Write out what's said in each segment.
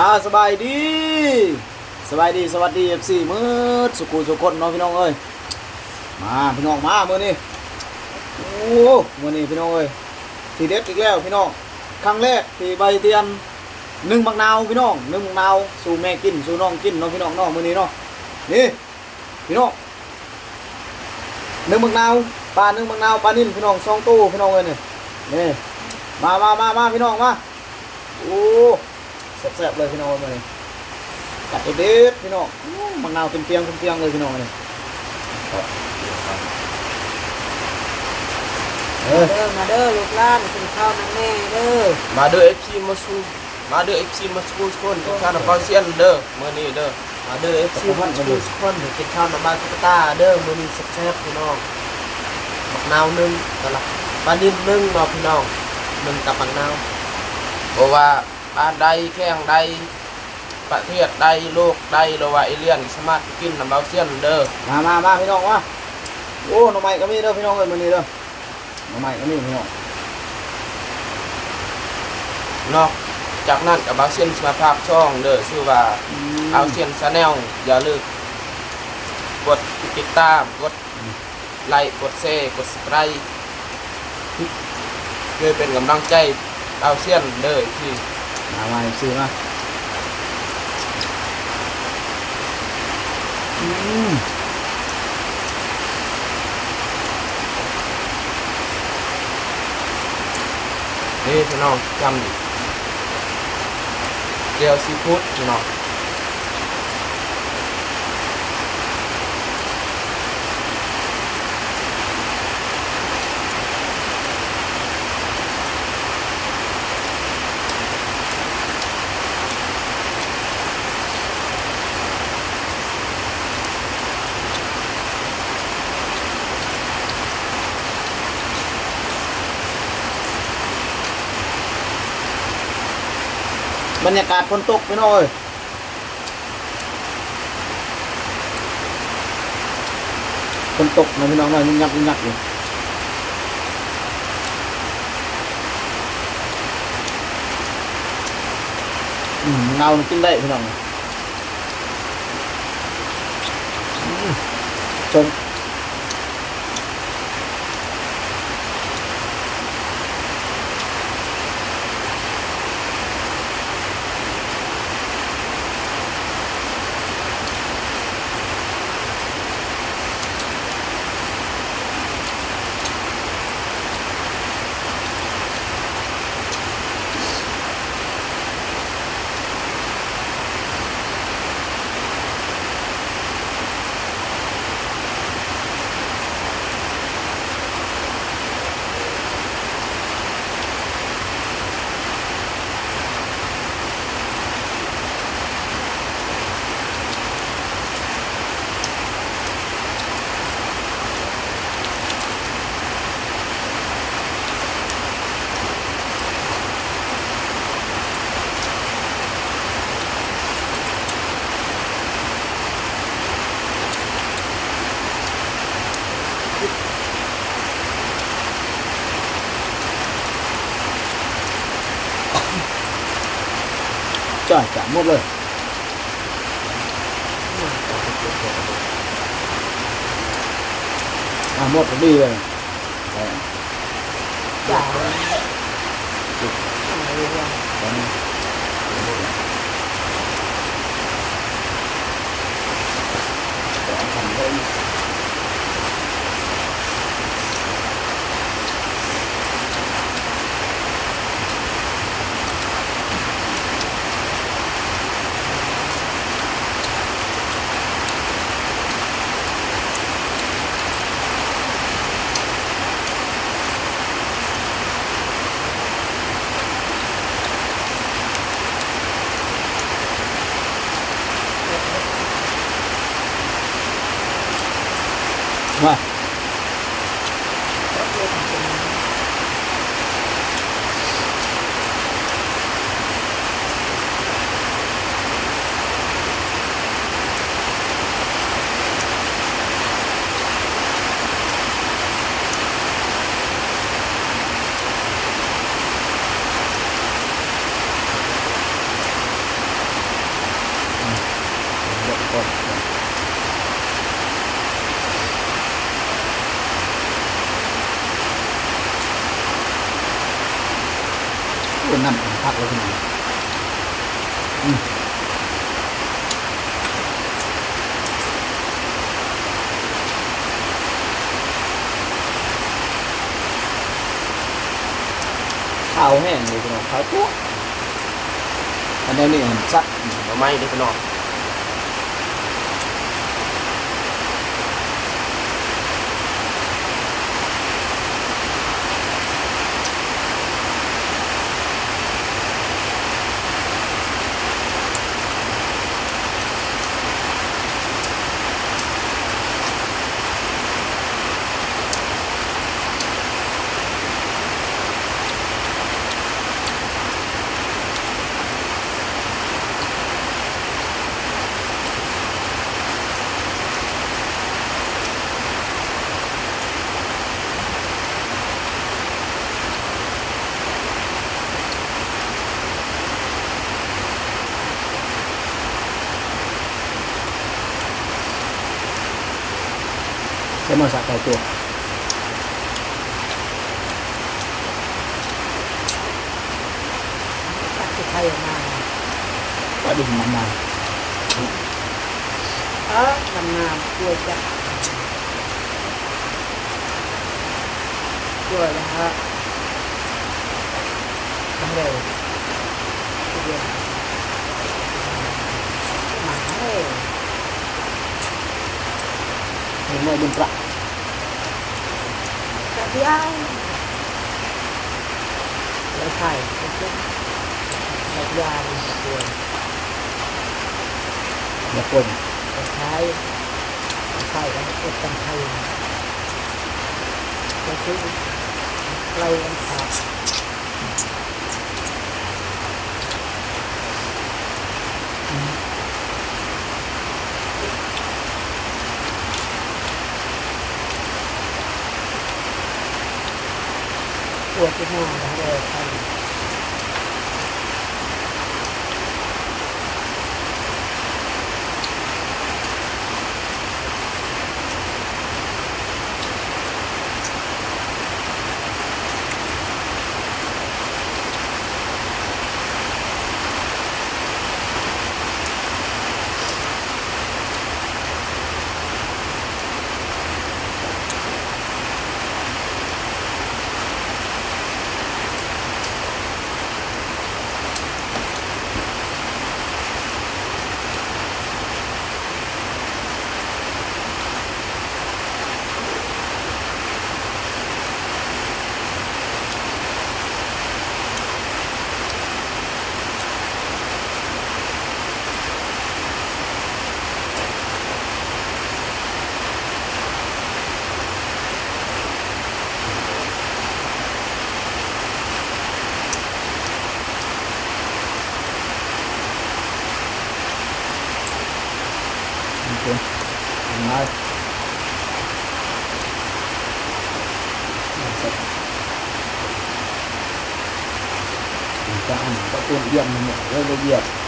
อ่าสบายดีสบายดีสวัสดี FC มืดสุขุสุคนเนาะพี่น้องเอ้ยมาพี่น้องมาเมื้อนี้โอ้เมื้อนี้พี่น้องเอ้ยทีเด็ดอีกแล้วพี่น้องครั้งแรกที่ใบเตียนหนึ่งบักนาวพี่น้องหนึ่งบักนาวสู่แม่กินสู่น้องกินเนาะพี่น้องเนาะมื้อนี้เนาะนี่พี่น้องหนึ่งบักนาวปลาหนึ่งบักนาวปลานิ่นพี่น้องสองตู้พี่น้องเอ้ยนี่นี่มามามามาพี่น้องมาโอ้ แซ่บๆเลยพี่น้องมาเลยกัดเด็ดๆพี่น้องอู้มะนาวเป็นเปียงเป็นเปียงเลยพี่น้องเลยเออเด้อมาเด้อลูกหลานกินข้าวนั่นแม่เด้อมาเด้อ FC มาสู้มาเด้อ FC มาสู้ทุกคนกินข้าวน้ำเปล่าเซียนเด้อมื้อนี้เด้อมาเด้อ FC มาสู้ทุกคนกินข้าวน้ำบ้านตุ๊กตาเด้อมื้อนี้แซ่บๆพี่น้องบักนาวหนึงตะละปลานิ่มหนึงเนาะพี่น้องหนึงกับบักนาวเพราะว่า บ้านใดแข้งใดประเทศใดโลกใดหรือว่าเอเลี่ยนสามารถกินน้ำเปล่าเซียนเด้อมามามาพี่น้องมาโอ้หน่อไม้ก็มีเด้อพี่น้องเลยมื้อนี้เด้อหน่อไม้ก็มีพี่น้องนอกจากนั้นกับบาเซียนสมาภาพช่องเด้อชื่อว่าเอาเซียนชาแนลอย่าลืมกดติดตามกดไลค์กดแชร์กดสไครต์เพื่อเป็นกำลังใจเอาเซียนเด้อที่ หามาซื้อมาอืมนี่พี่น้องจำดิเจลซีฟู้ดพี่น้อง บรรยากาศฝนตกพี่น้อยฝนตกนะพี่น้องเนาะยิ่งยักยิ่งยักอยู่เงากินได้พี่น้องอืมชม จ่ายจ่ายหมดเลยอะหมดพอดีเลยเออจ้าอ กเลยพี่น้อข้าวแห้งเลยพี่น้องข้าวปุ๊บอันนี้มันซัก เอาไม้ดิพี่น้อง ใช้มาสักไก่ตัวตัดที่ไทยออกมาว่าดิมันมาเออทำงานช่วยจ้ะช่วยนะฮะทำเร็วเดี๋ยวมาให้เห็นไหมดึ งปลาจับยายแล้วไข่ก็ขึ้นแล้วยาเป็นตัวอย่าคนแล้ไข่แล้วก็เป็นไข่แล้วคือไล่กันขาดปวดที่หน้าแล้วเลยไข่โอเคทำได้เสร็จจะอันก็ตัวเยี่ยมมันเนี่ยเรื่องละเอียด เออก็นั่ งตัวเย็นโอ้ก็บ่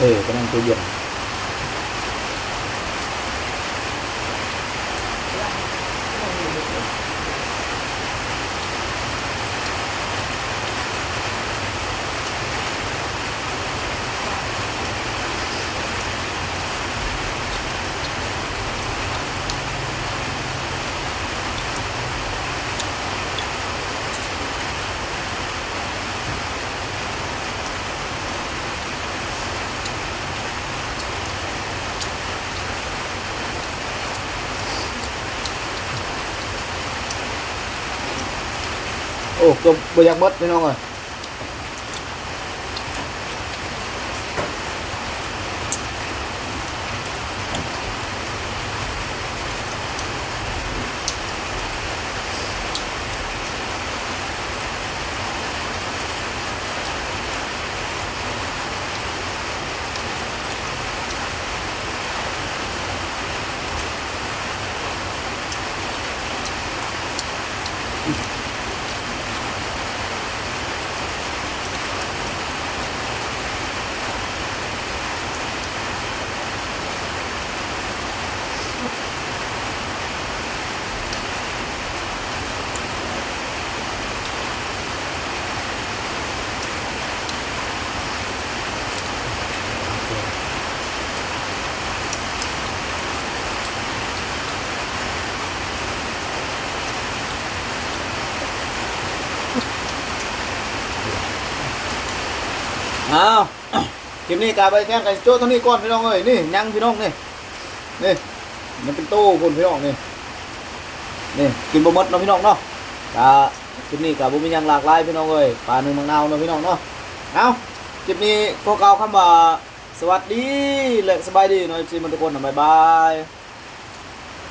อยากหมดพี่น้ องเอ้าวคลิปนี้กาไปแค่ไก่โจ้เท่านี้ก่อนพี่น้องเอ้ยนี่ยังพี่น้องนี่นี่มันเป็นตู้คนพี่น้องนี่นี่กินบะมดเนาะพี่น้องเนาะกาคลิปนี้กาบุมียังหลากหลายพี่น้องเอ้ยปลาหนึ่งมังนาวเนาะพี่น้องเนาะเอาคลิปนี้พวกเราคำว่าสวัสดีและสบายดีเนาะจีมันทุกคนนะบ๊ายบาย